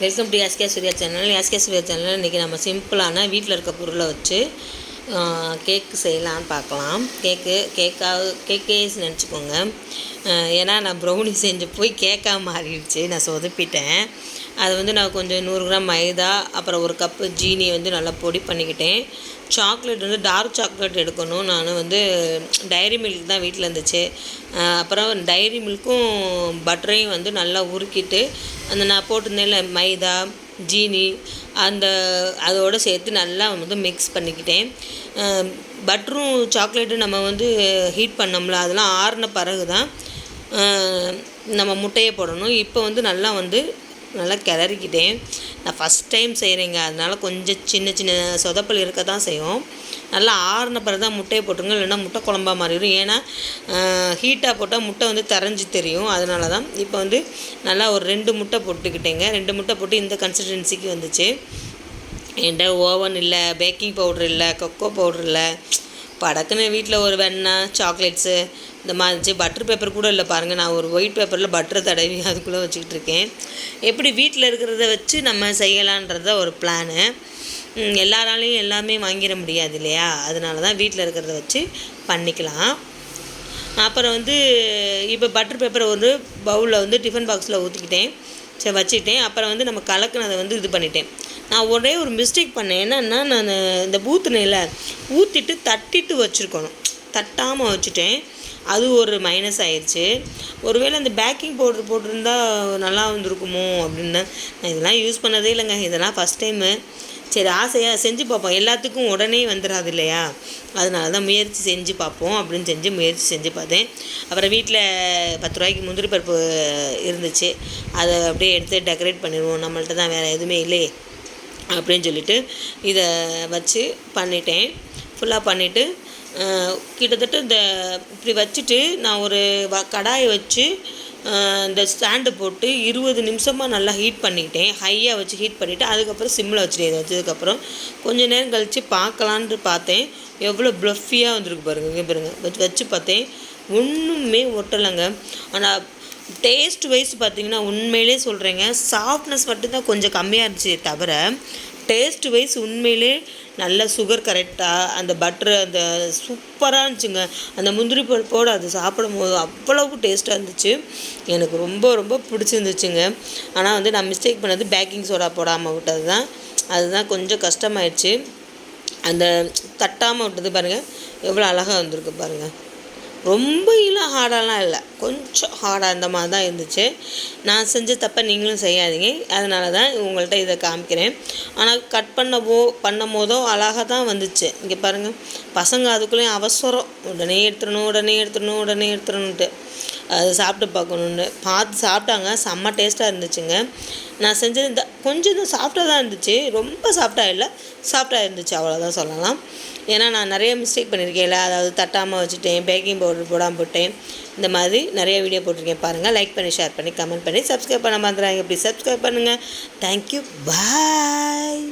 Welcome to SK Surya channel SK Surya channel இன்றைக்கி நம்ம சிம்பிளான வீட்டில் இருக்க பொருளை வச்சு கேக்கு செய்யலான்னு பார்க்கலாம். கேக்கு கேக்காக கேக்கேஸ் நினச்சிக்கோங்க. ஏன்னா நான் ப்ரௌனி செஞ்சு போய் கேக்காக மாறிடுச்சு. நான் சொதப்பிட்டேன். அது வந்து நான் கொஞ்சம் நூறு கிராம் மைதா அப்புறம் ஒரு கப்பு ஜீனி வந்து நல்லா பொடி பண்ணிக்கிட்டேன். சாக்லேட் வந்து டார்க் சாக்லேட் எடுக்கணும். நான் வந்து டைரி மில்க் தான் வீட்டில் இருந்துச்சு. அப்புறம் டைரி மில்க்கும் பட்டரையும் வந்து நல்லா உருக்கிட்டு அந்த நான் போட்டிருந்தேன்ல மைதா ஜீனி அந்த அதோடு சேர்த்து நல்லா வந்து மிக்ஸ் பண்ணிக்கிட்டேன். பட்டரும் சாக்லேட்டும் நம்ம வந்து ஹீட் பண்ணோம்ல அதெல்லாம் ஆறின பிறகு தான் நம்ம முட்டையை போடணும். இப்போ வந்து நல்லா வந்து நல்லா கிளறிக்கிட்டேன். நான் ஃபஸ்ட் டைம் செய்கிறேங்க அதனால் கொஞ்சம் சின்ன சின்ன சொதப்பல் இருக்க தான் செய்யும். நல்லா ஆறின பிறகு தான் முட்டையை போட்டுருங்க. இல்லைன்னா முட்டை குழம்பா மாறிடும் ஏன்னா ஹீட்டாக போட்டால் முட்டை வந்து தரைஞ்சி தெரியும். அதனால தான் இப்போ வந்து நல்லா ஒரு ரெண்டு முட்டை போட்டுக்கிட்டேங்க. ரெண்டு முட்டை போட்டு இந்த கன்சிஸ்டன்சிக்கு வந்துச்சு. என்கிட்ட ஓவன் இல்லை பேக்கிங் பவுடர் இல்லை கொக்கோ பவுடர் இல்லை. படக்குன்னு வீட்டில் ஒரு வெண்ணெய் சாக்லேட்ஸு இந்த மாதிரி பட்டர் பேப்பர் கூட இல்லை பாருங்கள் நான் ஒரு ஒயிட் பேப்பரில் பட்டர் தடவி அதுக்குள்ளே வச்சுக்கிட்டு இருக்கேன். எப்படி வீட்டில் இருக்கிறத வச்சு நம்ம செய்யலான்றத ஒரு பிளானு எல்லாராலையும் எல்லாமே வாங்கிட முடியாது இல்லையா? அதனால தான் வீட்டில் இருக்கிறத வச்சு பண்ணிக்கலாம். அப்புறம் வந்து இப்போ பட்டர் பேப்பரை ஒரு பவுலில் வந்து டிஃபன் பாக்ஸில் ஊற்றிக்கிட்டேன் சரி வச்சுக்கிட்டேன். அப்புறம் வந்து நம்ம கலக்குனதை வந்து இது பண்ணிட்டேன். நான் ஒரே ஒரு மிஸ்டேக் பண்ணேன். என்னென்னா நான் இந்த ஊற்றுனேல ஊற்றிட்டு தட்டிட்டு வச்சுருக்கணும். தட்டாமல் வச்சுட்டேன். அது ஒரு மைனஸ் ஆயிடுச்சு. ஒருவேளை அந்த பேக்கிங் பவுடர் போட்டிருந்தா நல்லா வந்திருக்குமோ அப்படின்னு நான் இதெல்லாம் யூஸ் பண்ணதே இல்லைங்க. இதெல்லாம் ஃபஸ்ட் டைமு சரி ஆசையாக செஞ்சு பார்ப்போம். எல்லாத்துக்கும் உடனே வந்துடாது இல்லையா? அதனால தான் முயற்சி செஞ்சு பார்ப்போம் அப்படின்னு செஞ்சு முயற்சி செஞ்சு பார்த்தேன். அப்புறம் வீட்டில் பத்து ரூபாய்க்கு முந்திரி பருப்பு இருந்துச்சு. அதை அப்படியே எடுத்து டெக்கரேட் பண்ணிடுவோம். நம்மள்ட்ட தான் வேறு எதுவுமே இல்லையே அப்படின்னு சொல்லிட்டு இதை வச்சு பண்ணிட்டேன். ஃபுல்லாக பண்ணிவிட்டு கிட்டத்தட்ட இந்த இப்படி வச்சுட்டு நான் ஒரு வ கடாயை வச்சு இந்த ஸ்டாண்டு போட்டு இருபது நிமிஷமாக நல்லா ஹீட் பண்ணிக்கிட்டேன். ஹையாக வச்சு ஹீட் பண்ணிவிட்டு அதுக்கப்புறம் சிம்மில் வச்சுட்டேன் இதை வச்சதுக்கப்புறம் கொஞ்ச நேரம் கழித்து பார்க்கலான்ட்டு பார்த்தேன். எவ்வளோ ப்ளஃபியாக வந்திருக்கு பாருங்க இங்கே பாருங்க. வச்சு வச்சு பார்த்தேன். ஒன்றுமே ஒட்டலைங்க. ஆனால் டேஸ்ட் வைஸ் பார்த்தீங்கன்னா உண்மையிலே சொல்கிறேங்க சாஃப்ட்னஸ் மட்டும்தான் கொஞ்சம் கம்மியாக இருந்துச்சு தவிர டேஸ்ட் வைஸ் உண்மையிலே நல்ல சுகர் கரெக்டாக அந்த பட்டர் அந்த சூப்பராக இருந்துச்சுங்க. அந்த முந்திரி பருப்போடு அது சாப்பிடும் போது அவ்வளவு டேஸ்ட்டாக இருந்துச்சு. எனக்கு ரொம்ப ரொம்ப பிடிச்சிருந்துச்சுங்க. ஆனால் வந்து நான் மிஸ்டேக் பண்ணது பேக்கிங் சோடா போடாமல் விட்டது தான் அதுதான் கொஞ்சம் கஷ்டமாயிடுச்சு. அந்த தட்டாமல் விட்டது பாருங்கள் எவ்வளோ அழகாக வந்திருக்கு பாருங்கள் ரொம்ப இல்லை ஹார்டாலாம் இல்லை. கொஞ்சம் ஹார்டாக இந்த மாதிரி தான் இருந்துச்சு. நான் செஞ்ச தப்பை நீங்களும் செய்யாதீங்க. அதனால தான் உங்கள்கிட்ட இதை காமிக்கிறேன். ஆனால் கட் பண்ண போ பண்ணும் போதோ அழகாக தான் வந்துச்சு. இங்கே பாருங்கள் பசங்க அதுக்குள்ளேயும் அவசரம். உடனே எடுத்துடணும் உடனே எடுத்துடணும் உடனே எடுத்துடணுன்ட்டு அது சாப்பிட்டு பார்க்கணுன்னு பார்த்து சாப்பிட்டாங்க. செம்ம டேஸ்ட்டாக இருந்துச்சுங்க. நான் செஞ்சது இந்த கொஞ்சம் தான் சாஃப்டாக தான் இருந்துச்சு. ரொம்ப சாஃப்டாக இல்லை சாஃப்டாக இருந்துச்சு அவ்வளோதான் சொல்லலாம். ஏன்னா நான் நிறைய மிஸ்டேக் பண்ணியிருக்கேன்ல. அதாவது தட்டாமல் வச்சுட்டேன் பேக்கிங் பவுடர் போடாமல் போட்டேன். இந்த மாதிரி நிறைய வீடியோ போட்டிருக்கேன். பாருங்கள் லைக் பண்ணி ஷேர் பண்ணி கமெண்ட் பண்ணி சப்ஸ்கிரைப் பண்ண மாதிரிங்க இப்படி சப்ஸ்கிரைப் பண்ணுங்கள் தேங்க்யூ பாய்